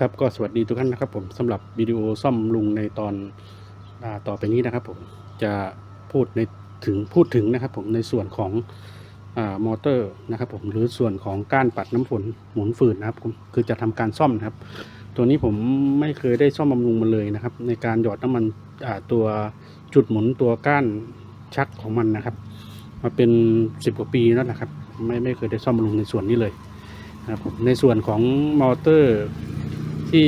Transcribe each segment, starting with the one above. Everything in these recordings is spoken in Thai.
ครับก็สวัสดีทุกท่านนะครับผมสำหรับวิดีโอซ่อมลุงในตอนอต่อไปนี้นะครับผมจะพูดในถึงพูดถึงนะครับผมในส่วนของอมอเตอร์นะครับผมหรือส่วนของก้านปัดน้ำฝนหมุนฝืนนะครับผมคือจะทำการซ่อมนะครับ ตัวนี้ผมไม่เคยได้ซ่อมบำรุงมันเลยนะครับ ในการหยอดน้ำมันตัวจุดหมุนตัวก้านชักของมันนะครับ มาเป็นสิบกว่าปีแล้วนะครับ ไม่ไม่เคยได้ซ่อมบำรุงในส่วนนี้เลยนะครับผมในส่วนของมอเตอร์ ที่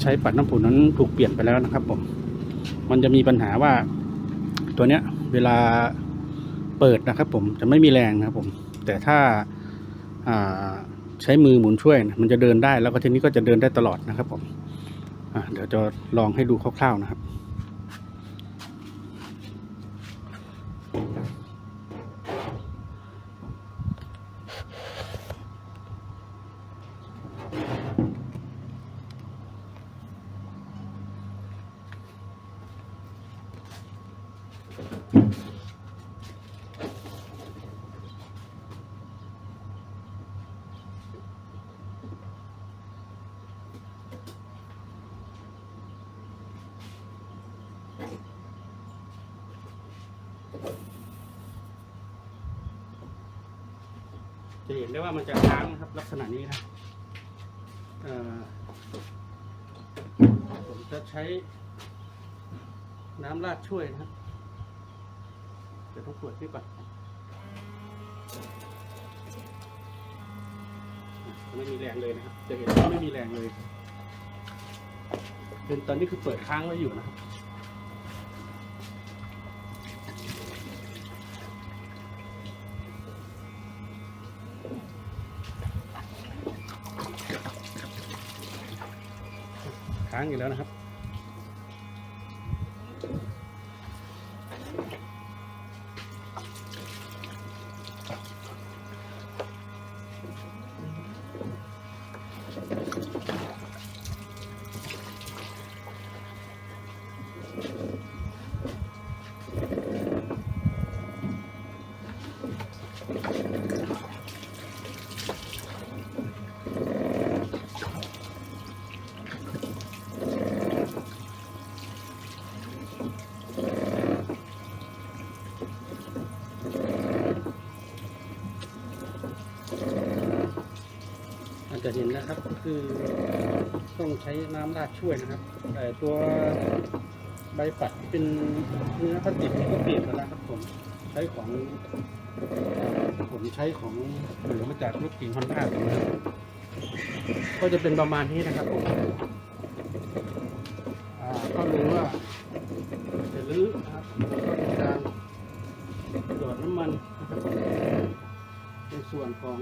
ใช้ปัดน้ำฝนนั้นถูกเปลี่ยนไปแล้วนะครับผม มันจะมีปัญหาว่าตัวเนี้ยเวลาเปิดนะครับ ผมจะไม่มีแรงนะครับผม แต่ถ้าใช้มือหมุนช่วย มันจะเดินได้แล้วก็ทีนี้ก็จะเดินได้ตลอดนะครับผมเดี๋ยวจะลองให้ดูคร่าวๆนะครับ จะเห็นได้ว่ามันจะค้างนะครับลักษณะนี้นะครับผมจะใช้น้ำราดช่วยนะครับเดี๋ยวต้องตรวจนี่ก่อนไม่มีแรงเลยนะครับ จะเห็นว่าไม่มีแรงเลย เป็นตอนนี้คือเปิดค้างไว้อยู่นะครับางอยู่แล้วนะครับ จะเห็นนะครับคือต้องใช้น้ำราดช่วยนะครับแต่ตัวใบปัดเป็นเนื้อพลาสติกก็เปลี่ยนไปแล้วครับผมใช้ของ ผมใช้ของเหลือมาจากรถเก๋งฮอนด้านะครับก็จะเป็นประมาณนี้นะครับผมก็รู้ว่าจะรื้อนะครับก็มีการหยอดน้ำมันในส่วนของ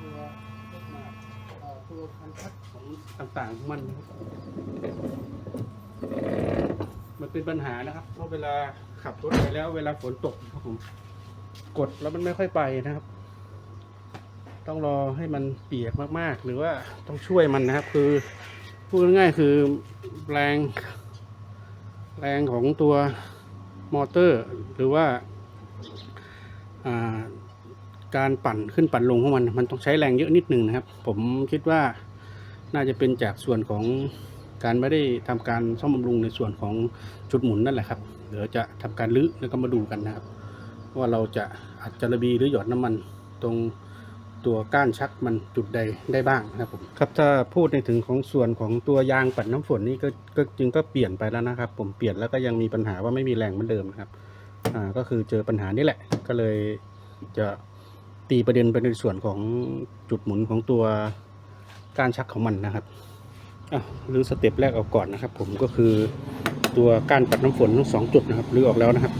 ตัวรถมาเอ่อตัวคันชักของต่างๆของมันนะครับมันเป็นปัญหานะครับ เพราะเวลาขับรถไปแล้ว เวลาฝนตกครับผมกดแล้วมันไม่ค่อยไปนะครับ ต้องรอให้มันเปียกมากๆ หรือว่าต้องช่วยมันนะครับ คือพูดง่ายๆคือแรง แรงของตัวมอเตอร์ หรือว่า การปั่นขึ้นปั่นลงของมัน มันต้องใช้แรงเยอะนิดหนึ่งนะครับ ผมคิดว่าน่าจะเป็นจากส่วนของการไม่ได้ทำการซ่อมบำรุงในส่วนของจุดหมุนนั่นแหละครับเดี๋ยวจะทำการลื้อแล้วก็มาดูกันนะครับ ว่าเราจะอัดจระบีหรือหยอดน้ำมันตรงตัวก้านชักมันจุดใดได้บ้างนะครับผมครับถ้าพูดในถึงของส่วนของตัวยางปัดน้ำฝนนี่ก็ก็จึงก็เปลี่ยนไปแล้วนะครับ ผมเปลี่ยนแล้วก็ยังมีปัญหาว่าไม่มีแรงเหมือนเดิมนะครับอ่าก็คือเจอปัญหานี้แหละก็เลยจะ ตีประเด็นไปในส่วนของจุดหมุนของตัวก้านชักของมันนะครับอะหรือสเต็ปแรกออกก่อนนะครับ ผมก็คือตัวก้านปัดน้ำฝนทั้งสองจุดนะครับรื้อออกแล้วนะครับ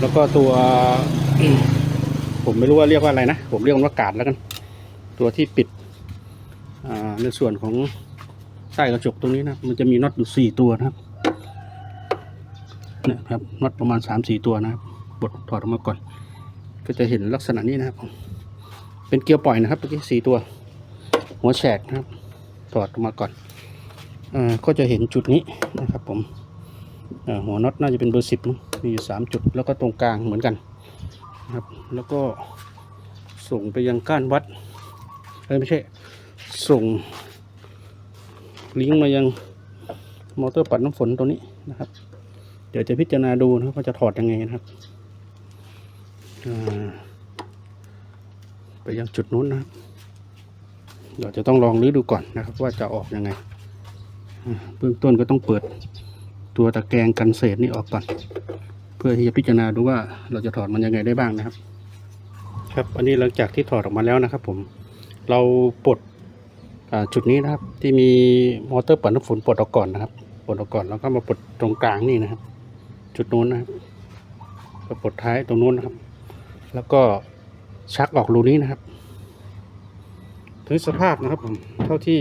แล้วก็ตัว ผมไม่รู้ว่าเรียกว่าอะไรนะ ผมเรียกว่ากาดแล้วกัน ตัวที่ปิดในส่วนของใต้กระจกตรงนี้นะมันจะมีน็อตอยู่สี่ตัวนะครับเนี่ยครับน็อตประมาณสามสี่ตัวนะครับบดถอดออกมาก่อน ก็จะเห็นลักษณะนี้นะครับ เป็นเกียร์ปล่อยนะครับเมื่อกี้สี่ตัว หัวแฉกนะครับถอดออกมาก่อนอ่าก็จะเห็นจุดนี้นะครับ ผมหัวน็อตน่าจะเป็นเบอร์สิบมีอยู่สามจุดแล้วก็ตรงกลางเหมือนกันนะครับ แล้วก็ส่งไปยังก้านวัดไม่ใช่ส่งลิงก์มายังมอเตอร์ปัดน้ำฝนตัวนี้นะครับ เดี๋ยวจะพิจารณาดูนะครับว่าจะถอดยังไงนะครับอ่า ไปยังจุดนู้นนะครับเดี๋ยวจะต้องลองรื้อดูก่อนนะครับ ว่าจะออกยังไงเบื้องต้นก็ต้องเปิดตัวตะแกรงกันเศษนี่ออกก่อน เพื่อที่จะพิจารณาดูว่าเราจะถอดมันยังไงได้บ้างนะครับ ครับอันนี้หลังจากที่ถอดออกมาแล้วนะครับ ผมเราปลดจุดนี้นะครับ ที่มีมอเตอร์ปัดน้ำฝนปลดออกก่อนนะครับปลดออกก่อนแล้วก็มาปลดตรงกลางนี่นะครับ จุดนู้นนะครับก็ปลดท้ายตรงนู้นนะครับ แล้วก็ ชักออกรูนี้นะครับ ถึงสภาพนะครับผมเท่าที่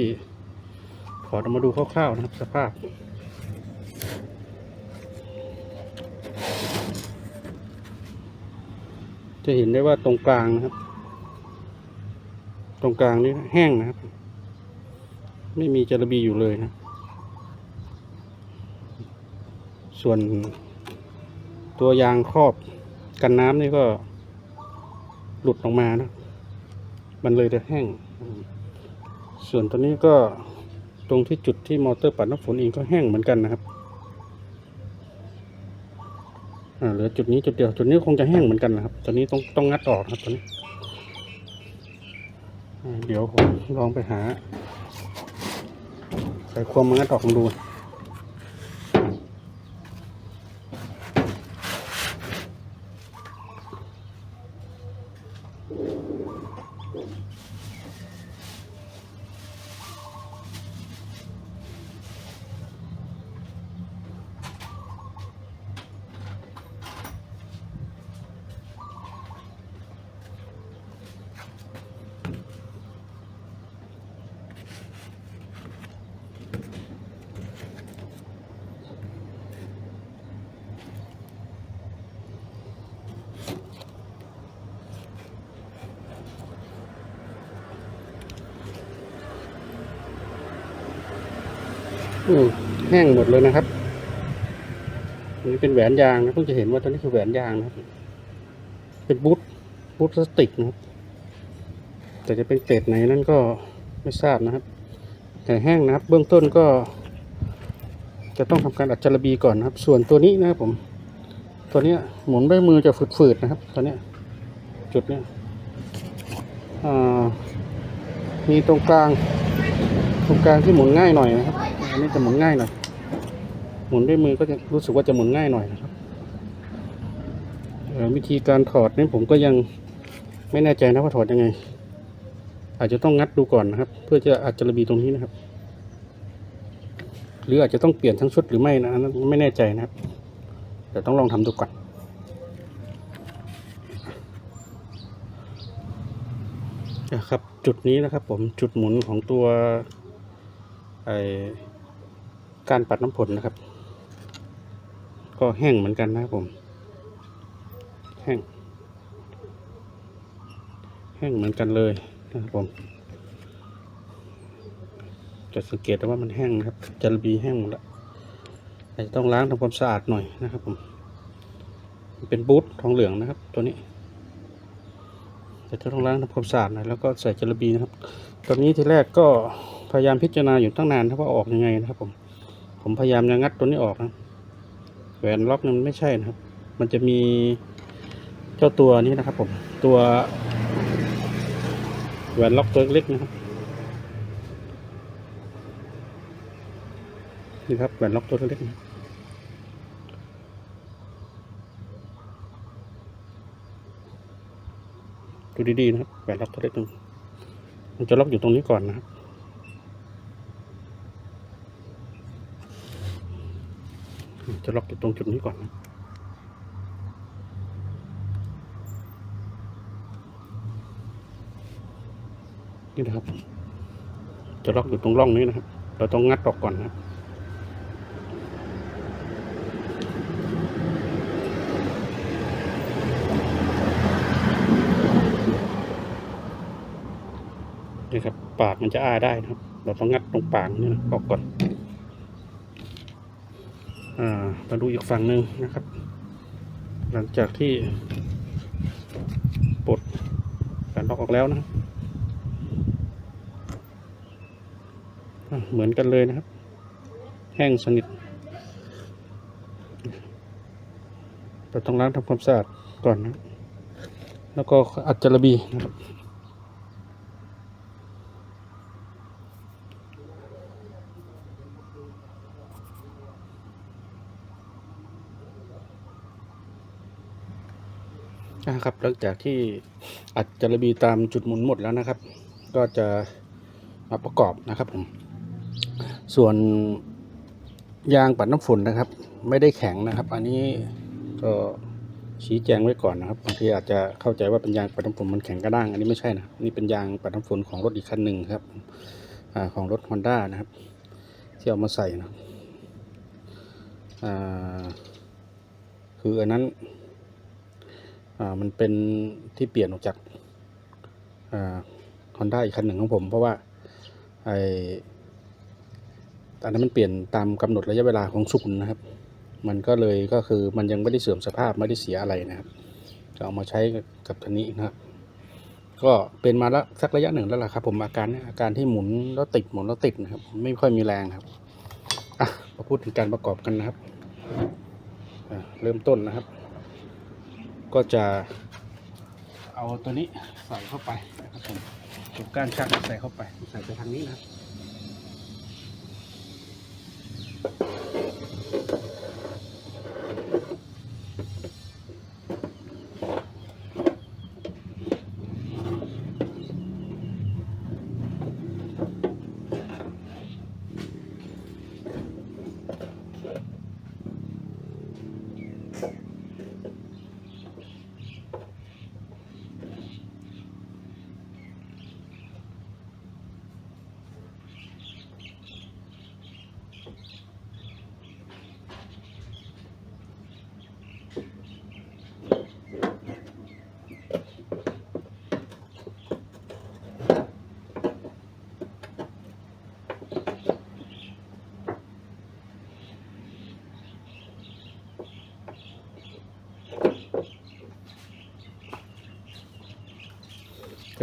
ถอดออกมาดูคร่าวๆนะครับสภาพจะเห็นได้ว่าตรงกลางนะครับ ตรงกลางนี่แห้งนะครับ ไม่มีจระบีอยู่เลยนะ ส่วนตัวยางครอบกันน้ำนี่ก็ หลุดออกมานะ มันเลยจะแห้ง ส่วนตัวนี้ก็ตรงที่จุดที่มอเตอร์ปัดน้ำฝนเองก็แห้งเหมือนกันนะครับอ่าเหลือจุดนี้จุดเดียวจุดนี้คงจะแห้งเหมือนกันนะครับตัวนี้ต้องต้องงัดออกนะครับตัวนี้ เดี๋ยวผมลองไปหาใส่ความมางัดออกลองดู 何? อืมแห้งหมดเลยนะครับนนี้เป็นแหวนยางนะเพิ่งจะเห็นว่าตัวนี้คือแหวนยางนะครับ เป็นบูทบูทพลาสติกนะครับ แต่จะเป็นเกรดไหนนั่นก็ไม่ทราบนะครับ แต่แห้งนะครับ เบื้องต้นก็ จะต้องทำการอัดจารบีก่อนนะครับ ส่วนตัวนี้นะครับผม ตัวเนี้ยหมุนด้วยมือจะฝืดๆนะครับ ตัวเนี้ย จุดเนี้ยมีตรงกลาง ตรงกลางที่หมุนง่ายหน่อยนะครับ อันนี้จะหมุนง่ายหน่อย หมุนด้วยมือก็จะรู้สึกว่าจะหมุนง่ายหน่อยนะครับเอ่อวิธีการถอดนี่ผมก็ยังไม่แน่ใจนะว่าถอดยังไง อาจจะต้องงัดดูก่อนนะครับ เพื่อจะอัดจระบีตรงนี้นะครับ หรืออาจจะต้องเปลี่ยนทั้งชุดหรือไม่นั้นไม่แน่ใจนะครับเดี๋ยวต้องลองทำดูก่อนนะครับจุดนี้นะครับผมจุดหมุนของตัวไอ การปัดน้ำฝนนะครับ ก็แห้งเหมือนกันนะครับผม แห้ง แห้งเหมือนกันเลยนะครับผม จะสังเกตได้ว่ามันแห้งนะครับจระบีแห้งหมดล้วอาจจะต้องล้างทำความสะอาดหน่อยนะครับผม เป็นบูททองเหลืองนะครับ ตัวนี้แต่จะต้องล้างทำความสะอาดหน่อยแล้วก็ใส่จระบีนะครับ ตอนนี้ทีแรกก็พยายามพิจารณาอยู่ตั้งนานครับว่าออกยังไงนะครับผม ผมพยายามจะงัดตัวนี้ออกนะแหวนล็อกนั้นมันไม่ใช่นะครับ มันจะมีเจ้าตัวนี้นะครับ ผมตัวแหวนล็อกตัวเล็กนะครับนี่ครับแหวนล็อกตัวเล็กนะดูดีๆนะครับแหวนล็อกตัวเล็กตรงมันจะล็อกอยู่ตรงนี้ก่อนนะครับ จะล็อกอยู่ตรงจุดนี้ก่อนนะนี่นะครับ จะล็อกอยู่ตรงร่องนี้นะครับ เราต้องงัดออกก่อนนะครับนี่ครับ ปากมันจะอ้าได้นะครับ เราต้องงัดตรงปากนี่นะออกก่อน มาดูอีกฝั่งหนึ่งนะครับ หลังจากที่ปลดการล็อกออกแล้วนะเหมือนกันเลยนะครับ แห้งสนิทแต่ต้องล้างทำความสะอาดก่อนนะ แล้วก็อัดจระบีนะครับ นะครับหลังจากที่อัดจระบีตามจุดหมุนหมดแล้วนะครับ ก็จะมาประกอบนะครับผมส่วนยางปัดน้ำฝนนะครับ ไม่ได้แข็งนะครับ อันนี้ก็ชี้แจงไว้ก่อนนะครับบางทีอาจจะเข้าใจว่าเป็นยางปัดน้ำฝนมันแข็งกระด้าง อันนี้ไม่ใช่นะนี่เป็นยางปัดน้ำฝนของรถอีกคันหนึ่งครับอของรถ Honda นะครับ ที่เอามาใส่นะคืออันนั้น อ่ามันเป็นที่เปลี่ยนออกจากอ่าฮอนด้าอีกคันหนึ่งของผม เพราะว่าไอตอนนั้นมันเปลี่ยนตามกำหนดระยะเวลาของศูนย์นะครับ มันก็เลยก็คือมันยังไม่ได้เสื่อมสภาพไม่ได้เสียอะไรนะครับก็เอามาใช้กับทันนี้นะครับ ก็เป็นมาแล้วสักระยะหนึ่งแล้วล่ะครับ ผมอาการอาการที่หมุนแล้วติดหมุนแล้วติดนะครับ ไม่ค่อยมีแรงครับอะมาพูดถึงการประกอบกันนะครับเริ่มต้นนะครับ ก็จะเอาตัวนี้ใส่เข้าไปนะครับผมจุกก้านชักใส่เข้าไปใส่ไปทางนี้นะครับ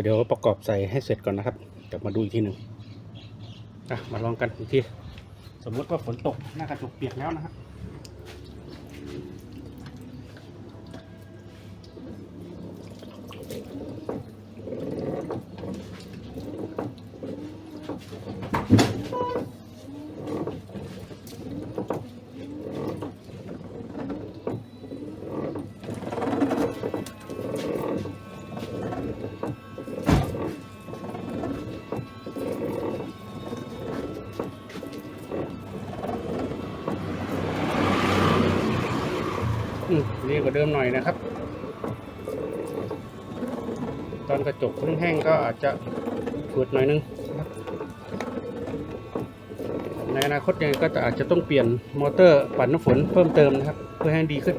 ก็เดี๋ยวประกอบใส่ให้เสร็จก่อนนะครับเดี๋ยวมาดูอีกทีหนึ่งอะมาลองกันอีกที สมมติว่าฝนตกหน้ากระจกเปียกแล้วนะครับ ว่าเดิมหน่อยนะครับ ตอนกระจกเพิ่งแห้งก็อาจจะฝืดหน่อยนึงในอนาคตยังก็จะอาจจะต้องเปลี่ยนมอเตอร์ปั่นน้ำฝนเพิ่มเติมนะครับ เพื่อให้ดีขึ้น